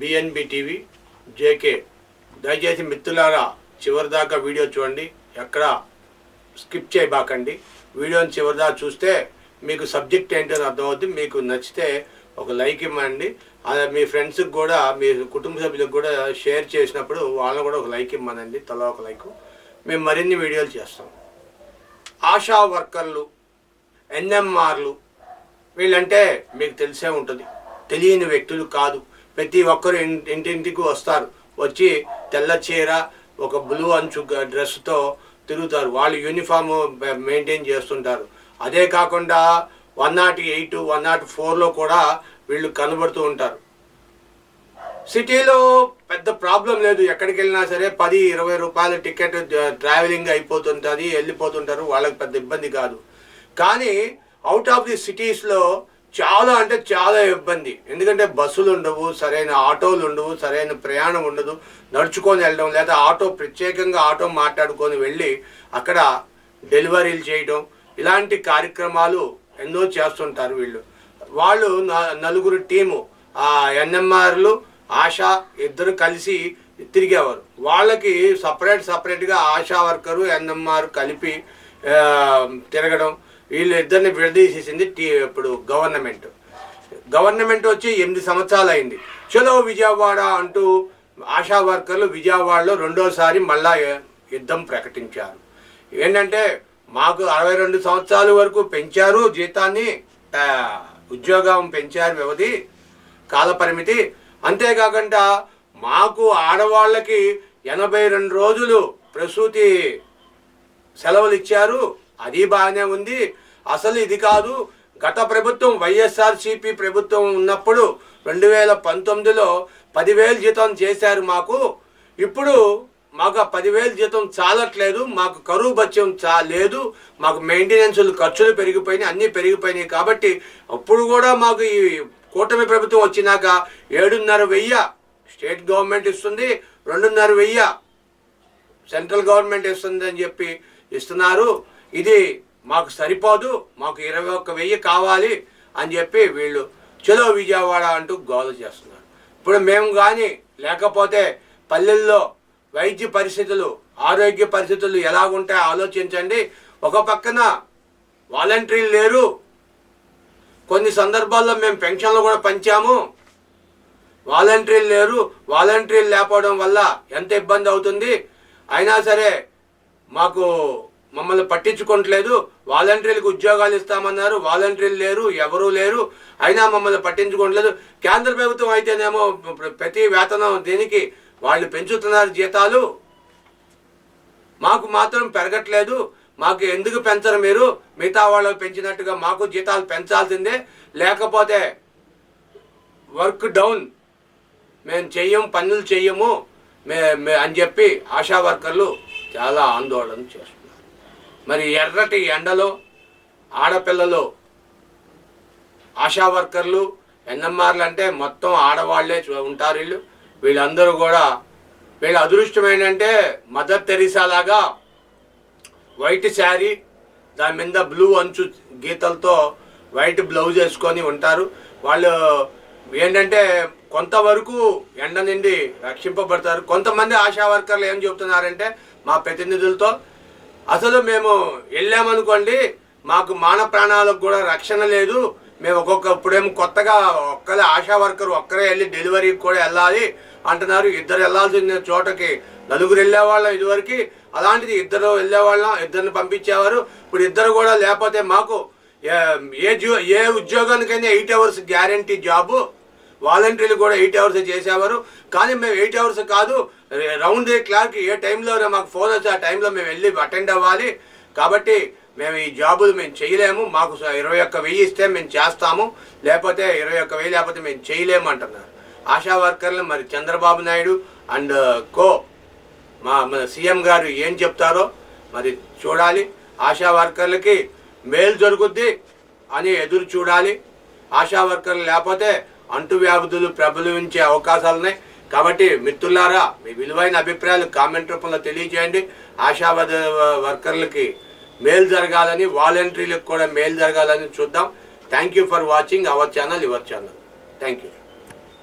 BNB TV JK దయచేసి మిత్రులారా చివరి దాకా వీడియో చూడండి. ఎక్కడ స్కిప్ చేయబాకండి. వీడియోని చివరిదాకా చూస్తే మీకు సబ్జెక్ట్ ఏంటో అర్థమవుతుంది మీకు నచ్చితే ఒక లైక్ ఇవ్వండి. అలా మీ ఫ్రెండ్స్కి కూడా మీ కుటుంబ సభ్యులకు కూడా షేర్ చేసినప్పుడు వాళ్ళని కూడా ఒక లైక్ ఇమ్మనండి తలా ఒక లైక్. మేము మరిన్ని వీడియోలు చేస్తాం. ఆశా వర్కర్లు ఎన్ఎంఆర్లు వీళ్ళంటే మీకు తెలిసే ఉంటుంది. తెలియని వ్యక్తులు కాదు. ప్రతి ఒక్కరు ఇంటింటికి వస్తారు. వచ్చి తెల్ల చీర ఒక బ్లూ అంచు డ్రెస్తో తిరుగుతారు. వాళ్ళు యూనిఫామ్ మెయింటైన్ చేస్తుంటారు. అదే కాకుండా one not eight one not ఫోర్లో కూడా వీళ్ళు కనబడుతూ ఉంటారు. సిటీలో పెద్ద ప్రాబ్లం లేదు. ఎక్కడికి వెళ్ళినా సరే పది ఇరవై రూపాయల టికెట్ ట్రావెలింగ్ అయిపోతుంటుంది వెళ్ళిపోతుంటారు. వాళ్ళకి పెద్ద ఇబ్బంది కాదు. కానీ అవుట్ ఆఫ్ ది సిటీస్లో చాలా అంటే చాలా ఇబ్బంది. ఎందుకంటే బస్సులు ఉండవు సరైన ఆటోలు ఉండవు సరైన ప్రయాణం ఉండదు. నడుచుకొని వెళ్ళడం లేదా ఆటో ప్రత్యేకంగా ఆటో మాట్లాడుకొని వెళ్ళి అక్కడ డెలివరీలు చేయడం ఇలాంటి కార్యక్రమాలు ఎన్నో చేస్తుంటారు వీళ్ళు. వాళ్ళు న- నలుగురు టీము ఆ ఎన్ఎంఆర్లు ఆశ ఇద్దరు కలిసి తిరిగేవారు. వాళ్ళకి సపరేట్ సపరేట్గా ఆశా వర్కరు ఎన్ఎంఆర్ కలిపి తిరగడం వీళ్ళిద్దరిని విడదీసేసింది టీ ఇప్పుడు గవర్నమెంట్. గవర్నమెంట్ వచ్చి ఎనిమిది సంవత్సరాలు అయింది చలో విజయవాడ అంటూ ఆశా వర్కర్లు విజయవాడలో రెండోసారి మళ్ళా యుద్ధం ప్రకటించారు. ఏంటంటే మాకు అరవై రెండు సంవత్సరాల వరకు పెంచారు జీతాన్ని ఉద్యోగం పెంచారు వ్యవధి కాలపరిమితి. అంతేకాకుండా మాకు ఆడవాళ్ళకి ఎనభై రెండు రోజులు ప్రసూతి సెలవులు ఇచ్చారు. అది బాగానే ఉంది. అసలు ఇది కాదు గత ప్రభుత్వం వైఎస్ఆర్సిపి ప్రభుత్వం ఉన్నప్పుడు రెండు వేల పంతొమ్మిదిలో పదివేలు జీతం చేశారు మాకు. ఇప్పుడు మాకు ఆ పదివేలు జీతం చాలట్లేదు మాకు కరువు బత్యం చా లేదు మాకు మెయింటెనెన్స్లు ఖర్చులు పెరిగిపోయినాయి అన్నీ పెరిగిపోయినాయి కాబట్టి అప్పుడు కూడా మాకు ఈ కూటమి ప్రభుత్వం వచ్చినాక ఏడున్నర వెయ్య స్టేట్ గవర్నమెంట్ ఇస్తుంది రెండున్నర వెయ్య సెంట్రల్ గవర్నమెంట్ ఇస్తుంది అని చెప్పి ఇస్తున్నారు. ఇది మాకు సరిపోదు మాకు ఇరవై ఒక్క వెయ్యి కావాలి అని చెప్పి వీళ్ళు చలో విజయవాడ అంటూ గోల చేస్తున్నారు. ఇప్పుడు మేము కానీ లేకపోతే పల్లెల్లో వైద్య పరిస్థితులు ఆరోగ్య పరిస్థితులు ఎలాగుంటాయో ఆలోచించండి. ఒక పక్కన వాలంటీర్లు లేరు. కొన్ని సందర్భాల్లో మేము పెన్షన్లు కూడా పంచాము. వాలంటీర్లు లేరు. వాలంటీర్లు లేకపోవడం వల్ల ఎంత ఇబ్బంది అవుతుంది? అయినా సరే మాకు మమ్మల్ని పట్టించుకోవట్లేదు. వాలంటీర్లకు ఉద్యోగాలు ఇస్తామన్నారు. వాలంటీర్లు లేరు ఎవరూ లేరు. అయినా మమ్మల్ని పట్టించుకోవట్లేదు. కేంద్ర ప్రభుత్వం అయితేనేమో ప్రతి వేతనం దీనికి? వాళ్ళు పెంచుతున్నారు జీతాలు. మాకు మాత్రం పెరగట్లేదు. మాకు ఎందుకు పెంచరు మీరు? మిగతా వాళ్ళు పెంచినట్టుగా మాకు జీతాలు పెంచాల్సిందే. లేకపోతే వర్క్ డౌన్. మేము చెయ్యం పనులు చెయ్యము. మే- అని చెప్పి ఆశా వర్కర్లు చాలా ఆందోళన చేస్తున్నారు. మరి ఎర్రటి ఎండలో ఆడపిల్లలు ఆశా వర్కర్లు ఎన్ఎంఆర్లు అంటే మొత్తం ఆడవాళ్ళే ఉంటారు వీళ్ళు. వీళ్ళందరూ కూడా వీళ్ళ అదృష్టం ఏంటంటే మదర్ తెరీసా లాగా వైట్ శారీ దాని మీద బ్లూ అంచు గీతలతో వైట్ బ్లౌజ్ వేసుకొని ఉంటారు. వాళ్ళు ఏంటంటే కొంతవరకు ఎండ నుండి రక్షింపబడతారు. కొంతమంది ఆశా వర్కర్లు ఏం చెబుతున్నారంటే మా ప్రతినిధులతో అసలు మేము వెళ్ళామనుకోండి మాకు మాన ప్రాణాలకు కూడా రక్షణ లేదు. మేము ఒక్కొక్క ఇప్పుడేమో కొత్తగా ఒక్కరే ఆశా వర్కర్ ఒక్కరే వెళ్ళి డెలివరీకి కూడా వెళ్ళాలి అంటున్నారు. ఇద్దరు వెళ్ళాల్సిన చోటకి నలుగురు వెళ్ళేవాళ్ళం ఇదివరకు. అలాంటిది ఇద్దరు వెళ్ళేవాళ్ళం ఇద్దరిని పంపించేవారు. ఇప్పుడు ఇద్దరు కూడా లేకపోతే మాకు ఏ- ఏ జో ఏ ఉద్యోగానికైనా ఎయిట్ అవర్స్ గ్యారంటీ జాబు. వాలంటీర్లు కూడా ఎయిట్ అవర్స్ చేసేవారు. కానీ మేము ఎయిట్ అవర్స్ కాదు రౌండ్ ది క్లాక్ ఏ టైంలో మాకు ఫోన్ వచ్చి ఆ టైంలో మేము వెళ్ళి అటెండ్ అవ్వాలి. కాబట్టి మేము ఈ జాబులు మేము చేయలేము. మాకు స- ఇరవై ఒక్క వెయ్యి ఇస్తే మేము చేస్తాము. లేకపోతే ఇరవై ఒక్క వెయ్యి లేకపోతే మేము చేయలేము అంటున్నారు. ఆశా వర్కర్లు మరి చంద్రబాబు నాయుడు అండ్ కో మా మన సీఎం గారు ఏం చెప్తారో మరి చూడాలి. ఆశా వర్కర్లకి మేలు జరుగుద్ది అని ఎదురు చూడాలి. ఆశా వర్కర్లు లేకపోతే అంటువ్యాధులు ప్రబలించే అవకాశాలు ఉన్నాయి. కాబట్టి మిత్రులారా మీ విలువైన అభిప్రాయాలు కామెంట్ రూపంలో తెలియజేయండి. ఆశావాద వర్కర్లకి మేలు జరగాలని వాలంటీర్లకు కూడా మేలు జరగాలని చూద్దాం. Thank you for watching our channel your channel thank you